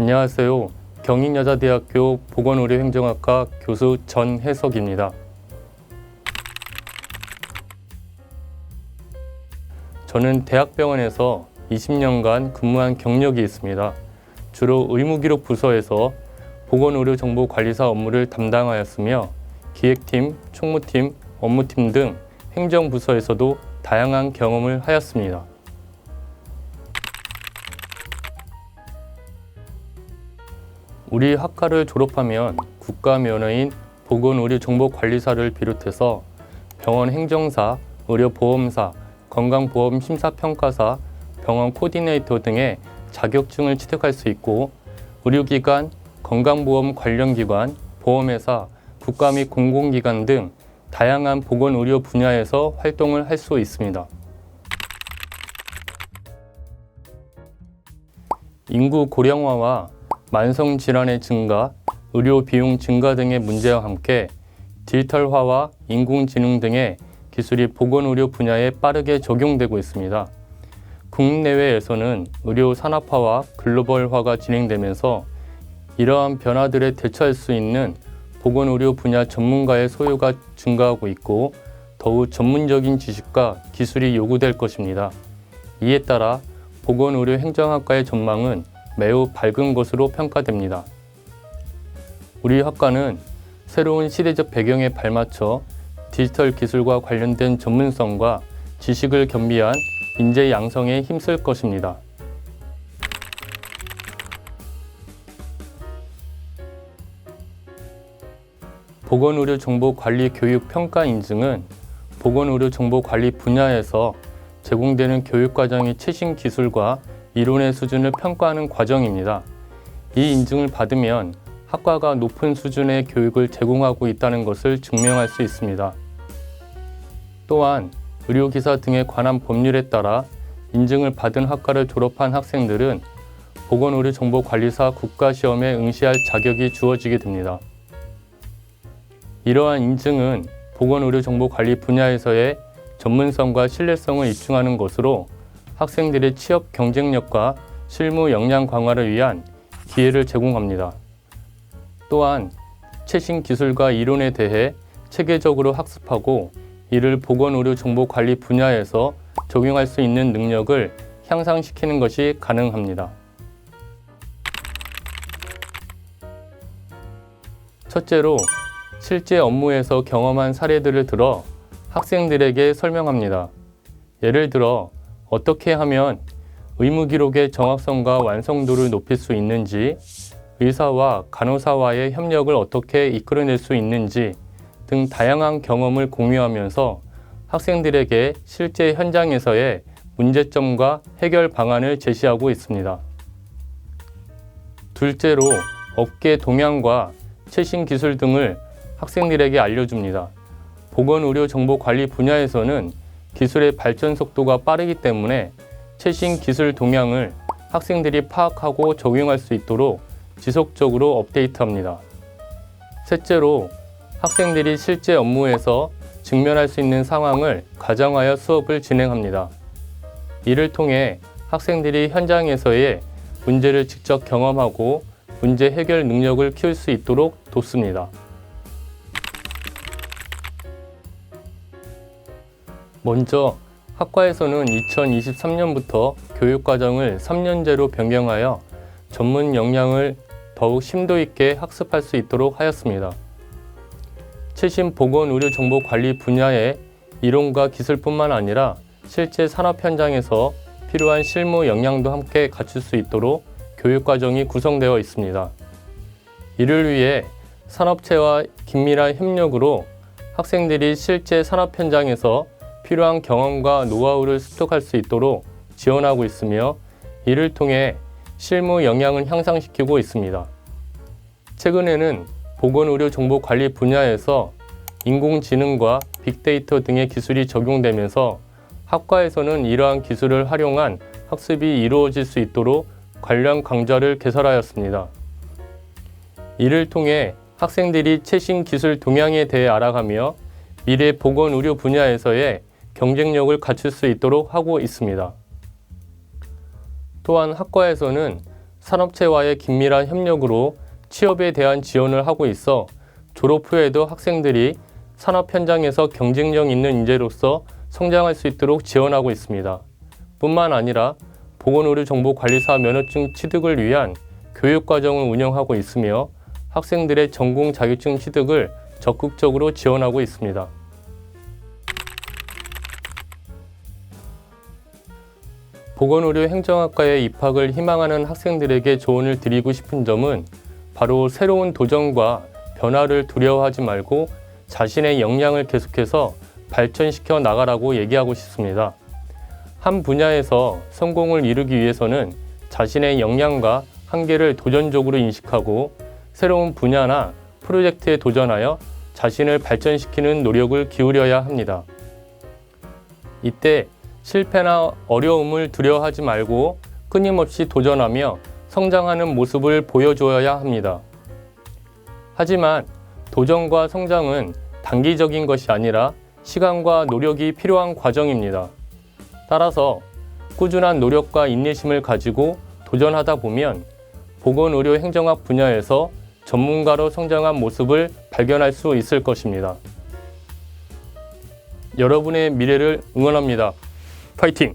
안녕하세요. 경인여자대학교 보건의료행정학과 교수 전혜석입니다. 저는 대학병원에서 20년간 근무한 경력이 있습니다. 주로 의무기록 부서에서 보건의료정보관리사 업무를 담당하였으며 기획팀, 총무팀, 업무팀 등 행정부서에서도 다양한 경험을 하였습니다. 우리 학과를 졸업하면 국가면허인 보건의료정보관리사를 비롯해서 병원 행정사, 의료보험사, 건강보험 심사평가사, 병원 코디네이터 등의 자격증을 취득할 수 있고 의료기관, 건강보험 관련 기관, 보험회사, 국가 및 공공기관 등 다양한 보건의료 분야에서 활동을 할 수 있습니다. 인구 고령화와 만성 질환의 증가, 의료 비용 증가 등의 문제와 함께 디지털화와 인공지능 등의 기술이 보건의료 분야에 빠르게 적용되고 있습니다. 국내외에서는 의료 산업화와 글로벌화가 진행되면서 이러한 변화들에 대처할 수 있는 보건의료 분야 전문가의 소요가 증가하고 있고 더욱 전문적인 지식과 기술이 요구될 것입니다. 이에 따라 보건의료 행정학과의 전망은 매우 밝은 것으로 평가됩니다. 우리 학과는 새로운 시대적 배경에 발맞춰 디지털 기술과 관련된 전문성과 지식을 겸비한 인재 양성에 힘쓸 것입니다. 보건의료 정보 관리 교육 평가 인증은 보건의료 정보 관리 분야에서 제공되는 교육 과정의 최신 기술과 이론의 수준을 평가하는 과정입니다. 이 인증을 받으면 학과가 높은 수준의 교육을 제공하고 있다는 것을 증명할 수 있습니다. 또한 의료기사 등에 관한 법률에 따라 인증을 받은 학과를 졸업한 학생들은 보건의료정보관리사 국가시험에 응시할 자격이 주어지게 됩니다. 이러한 인증은 보건의료정보관리 분야에서의 전문성과 신뢰성을 입증하는 것으로 학생들의 취업 경쟁력과 실무 역량 강화를 위한 기회를 제공합니다. 또한 최신 기술과 이론에 대해 체계적으로 학습하고 이를 보건 의료 정보 관리 분야에서 적용할 수 있는 능력을 향상시키는 것이 가능합니다. 첫째로 실제 업무에서 경험한 사례들을 들어 학생들에게 설명합니다. 예를 들어 어떻게 하면 의무 기록의 정확성과 완성도를 높일 수 있는지, 의사와 간호사와의 협력을 어떻게 이끌어낼 수 있는지 등 다양한 경험을 공유하면서 학생들에게 실제 현장에서의 문제점과 해결 방안을 제시하고 있습니다. 둘째로 업계 동향과 최신 기술 등을 학생들에게 알려줍니다. 보건의료정보관리 분야에서는 기술의 발전 속도가 빠르기 때문에 최신 기술 동향을 학생들이 파악하고 적용할 수 있도록 지속적으로 업데이트합니다. 셋째로 학생들이 실제 업무에서 직면할 수 있는 상황을 가정하여 수업을 진행합니다. 이를 통해 학생들이 현장에서의 문제를 직접 경험하고 문제 해결 능력을 키울 수 있도록 돕습니다. 먼저 학과에서는 2023년부터 교육과정을 3년제로 변경하여 전문 역량을 더욱 심도 있게 학습할 수 있도록 하였습니다. 최신 보건 의료 정보 관리 분야의 이론과 기술뿐만 아니라 실제 산업 현장에서 필요한 실무 역량도 함께 갖출 수 있도록 교육과정이 구성되어 있습니다. 이를 위해 산업체와 긴밀한 협력으로 학생들이 실제 산업 현장에서 필요한 경험과 노하우를 습득할 수 있도록 지원하고 있으며 이를 통해 실무 역량을 향상시키고 있습니다. 최근에는 보건의료정보관리 분야에서 인공지능과 빅데이터 등의 기술이 적용되면서 학과에서는 이러한 기술을 활용한 학습이 이루어질 수 있도록 관련 강좌를 개설하였습니다. 이를 통해 학생들이 최신 기술 동향에 대해 알아가며 미래 보건 의료 분야에서의 경쟁력을 갖출 수 있도록 하고 있습니다. 또한 학과에서는 산업체와의 긴밀한 협력으로 취업에 대한 지원을 하고 있어 졸업 후에도 학생들이 산업 현장에서 경쟁력 있는 인재로서 성장할 수 있도록 지원하고 있습니다. 뿐만 아니라 보건의료정보관리사 면허증 취득을 위한 교육과정을 운영하고 있으며 학생들의 전공 자격증 취득을 적극적으로 지원하고 있습니다. 보건의료 행정학과에 입학을 희망하는 학생들에게 조언을 드리고 싶은 점은 바로 새로운 도전과 변화를 두려워하지 말고 자신의 역량을 계속해서 발전시켜 나가라고 얘기하고 싶습니다. 한 분야에서 성공을 이루기 위해서는 자신의 역량과 한계를 도전적으로 인식하고 새로운 분야나 프로젝트에 도전하여 자신을 발전시키는 노력을 기울여야 합니다. 이때 실패나 어려움을 두려워하지 말고 끊임없이 도전하며 성장하는 모습을 보여줘야 합니다. 하지만 도전과 성장은 단기적인 것이 아니라 시간과 노력이 필요한 과정입니다. 따라서 꾸준한 노력과 인내심을 가지고 도전하다 보면 보건의료 행정학 분야에서 전문가로 성장한 모습을 발견할 수 있을 것입니다. 여러분의 미래를 응원합니다. 파이팅!